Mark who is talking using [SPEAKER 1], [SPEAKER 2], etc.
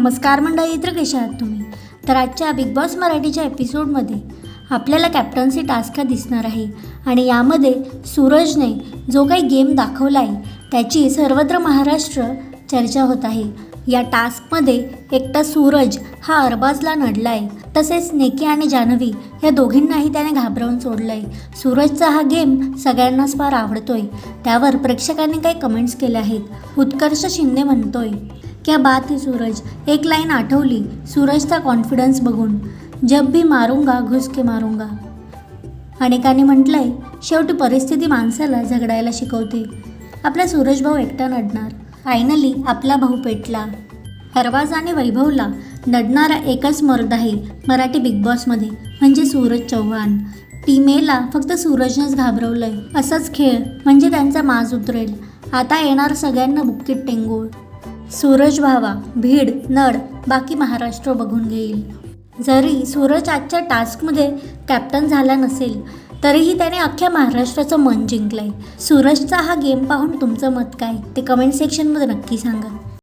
[SPEAKER 1] नमस्कार मंडळी तर कशा आहात तुम्ही? तर आजच्या बिग बॉस मराठीच्या एपिसोडमध्ये आपल्याला कॅप्टन्सी टास्क हा दिसणार आहे आणि यामध्ये सूरजने जो काही गेम दाखवला आहे त्याची सर्वत्र महाराष्ट्र चर्चा होत आहे. या टास्कमध्ये एकटा सूरज हा अरबाजला नडला आहे तसेच नेकी आणि जान्हवी या दोघींनाही त्याने घाबरवून सोडलं आहे सूरजचा हा गेम सगळ्यांनाच फार आवडतोय. त्यावर प्रेक्षकांनी काही कमेंट्स केल्या आहेत. उत्कर्ष शिंदे म्हणतोय क्या बात है सूरज? एक लाईन आठवली सूरजचा कॉन्फिडन्स बघून. जब भी मारूंगा घुस के मारूंगा. अनेकांनी म्हटलंय शेवटी परिस्थिती माणसाला झगडायला शिकवते. आपला सूरज भाऊ एकटा नडणार. फायनली आपला भाऊ पेटला. हरवाज आणि वैभवला नडणारा एकच मर्द आहे मराठी बिग बॉसमध्ये म्हणजे सूरज चव्हाण टीम एला फक्त सूरजनंच घाबरवलंय. असाच खेळ म्हणजे त्यांचा माज उतरेल. आता येणार सगळ्यांना बुक्कीत टेंगूळ. सूरज भावा भीड नड बाकी महाराष्ट्र बघून घेईल. जरी सूरज आजच्या टास्कमध्ये कॅप्टन झाला नसेल तरीही त्याने अख्ख्या महाराष्ट्राचं मन जिंकलंय. सूरजचा हा गेम पाहून तुमचं मत काय? ते कमेंट सेक्शनमध्ये नक्की सांगा.